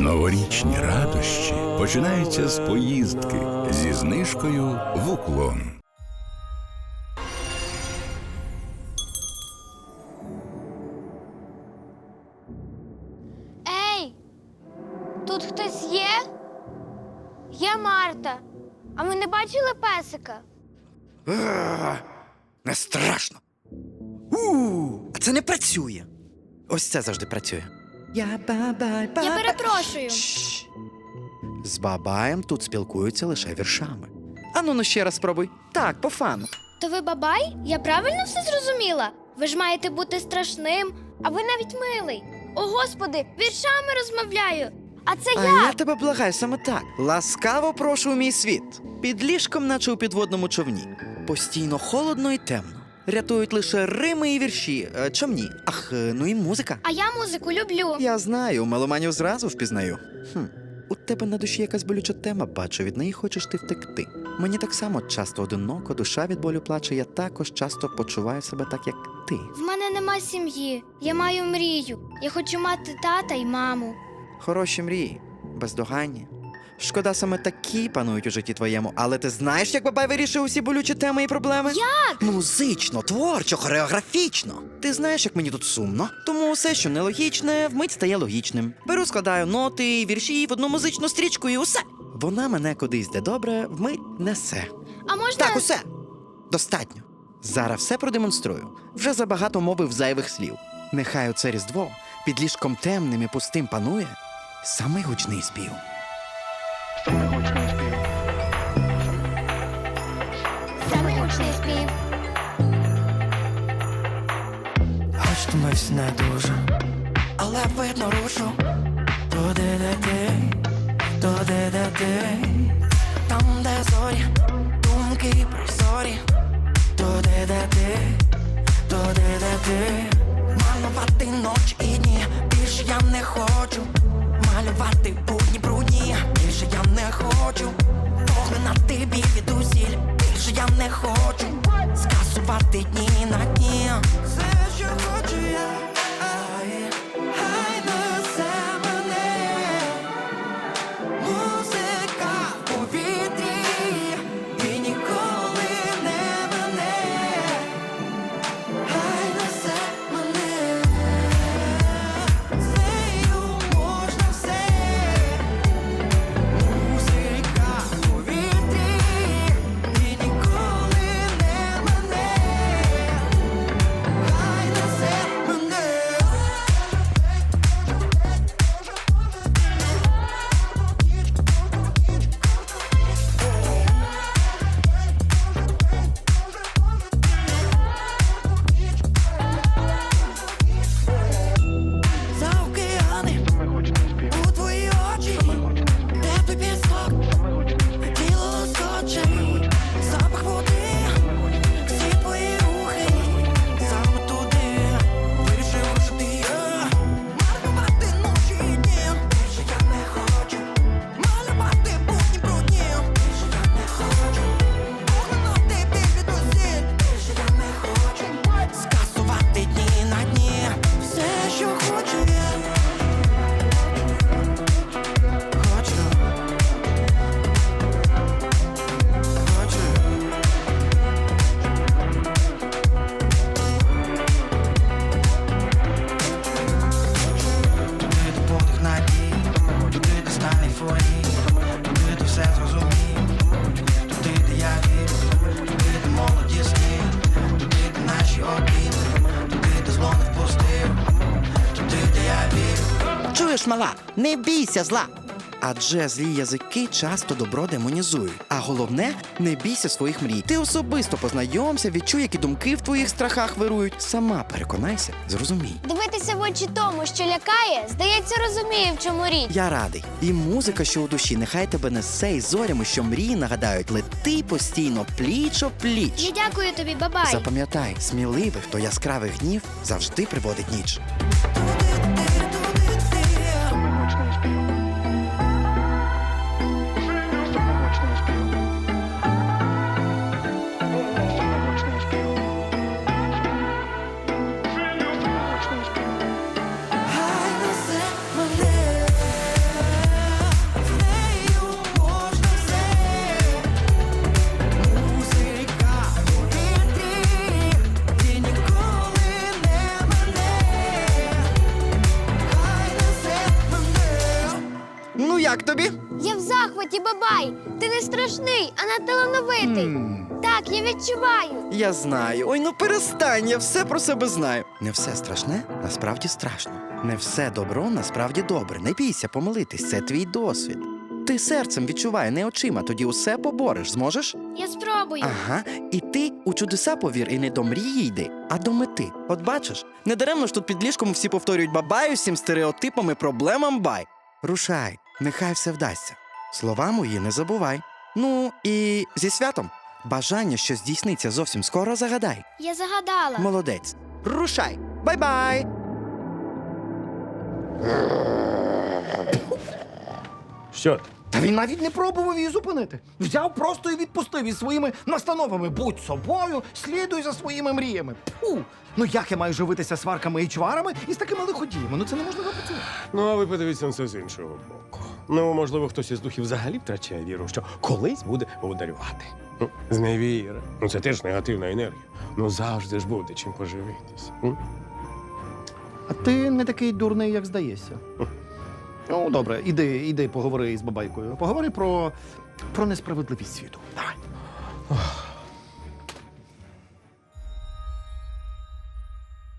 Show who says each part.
Speaker 1: Новорічні радощі починаються з поїздки зі знижкою в уклон.
Speaker 2: Ей, тут хтось є? Я Марта. А ми не бачили песика?
Speaker 3: Не страшно. У, а це не працює. Ось це завжди працює. Я бабай, бабай.
Speaker 2: Я перепрошую.
Speaker 3: Шш. З бабаєм тут спілкуються лише віршами. Ану, ну ще раз спробуй. Так, по фану.
Speaker 2: То ви бабай? Я правильно все зрозуміла? Ви ж маєте бути страшним, а ви навіть милий. О, господи, віршами розмовляю. А це
Speaker 3: А
Speaker 2: я.
Speaker 3: я тебе благаю саме так. Ласкаво прошу у мій світ. Під ліжком, наче у підводному човні. Постійно холодно і темно. Рятують лише рими і вірші. Е, Чомні. Ах, е, ну і музика.
Speaker 2: А я музику люблю.
Speaker 3: Я знаю, меломанів зразу впізнаю. Хм. У тебе на душі якась болюча тема, бачу, від неї хочеш ти втекти. Мені так само часто одиноко, душа від болю плаче, я також часто почуваю себе так, як ти.
Speaker 2: В мене нема сім'ї. Я маю мрію. Я хочу мати тата і маму.
Speaker 3: Хороші мрії, бездоганні. Шкода, саме такі панують у житті твоєму, але ти знаєш, як бабай вирішив усі болючі теми і проблеми?
Speaker 2: Як?
Speaker 3: Музично, творчо, хореографічно. Ти знаєш, як мені тут сумно. Тому усе, що нелогічне, вмить стає логічним. Беру, складаю ноти, вірші в одну музичну стрічку і усе. Вона мене кудись де добре, вмить несе.
Speaker 2: А можна
Speaker 3: Так, усе. Достатньо. Зараз все продемонструю. Вже забагато мовив зайвих слів. Нехай оце різдво під ліжком темним і пустим панує самий гучний спів.
Speaker 2: Самий гучний спів?
Speaker 4: Не дуже, але видно рушу. Туди, де ти, туди, де ти. Там, де зорі, думки прозорі. Туди, де ти, туди, де ти. Малювати ночі і дні, більше я не хочу Малювати не хочу. На біль від усіль, більше я не хочу. Скасувати дні на дні. Все, що хочу я обіди, туди, де зло не впустив, туди, де я вірю.
Speaker 3: Чуєш, мала, не бійся зла. Адже злі язики часто добро демонізують. А головне, не бійся своїх мрій. Ти особисто познайомся, відчуй, які думки в твоїх страхах вирують. Сама переконайся, зрозумій.
Speaker 2: Дивитися в очі тому, що лякає, здається, розумію, в чому річ.
Speaker 3: Я радий. І музика, що у душі, нехай тебе несе і зорями, що мрії нагадають, лети постійно пліч о пліч.
Speaker 2: Я дякую тобі, бабай.
Speaker 3: Запам'ятай, сміливих то яскравих днів завжди приводить ніч.
Speaker 2: Господі, бабай, ти не страшний, а неталановитий.
Speaker 5: М,
Speaker 2: Так, я відчуваю.
Speaker 3: Я знаю. Ой, ну перестань, я все про себе знаю. Не все страшне, насправді страшно. Не все добро насправді добре. Не бійся помилитись, це твій досвід. Ти серцем відчувай, не очима, тоді усе побореш. Зможеш?
Speaker 2: Я спробую.
Speaker 3: Ага, і ти у чудеса повір і не до мрії йди, а до мети. От бачиш, недаремно ж тут під ліжком всі повторюють бабаю всім стереотипами проблемам бай. Рушай, нехай все вдасться. Слова мої не забувай. Ну і зі святом. Бажання, що здійсниться зовсім скоро, загадай.
Speaker 2: Я загадала.
Speaker 3: Молодець. Рушай! Бай-бай!
Speaker 6: Що? ти?
Speaker 5: Та він навіть не пробував її зупинити. Взяв просто і відпустив із своїми настановами. Будь собою, слідуй за своїми мріями. Фу. Ну як я маю живитися сварками і чварами із такими лиходіями? Ну це неможливо працювати.
Speaker 6: Ну, а ви подивіться на це з іншого боку. Ну, можливо, хтось із духів взагалі втрачає віру, що колись буде ударювати. Ну, Зневіра. Ну, це теж негативна енергія. Ну, завжди ж буде чим поживитись. М?
Speaker 5: А ти не такий дурний, як здаєшся. Ну, добре, іди, іди, поговори з бабайкою. Поговори про, про несправедливість світу. Давай.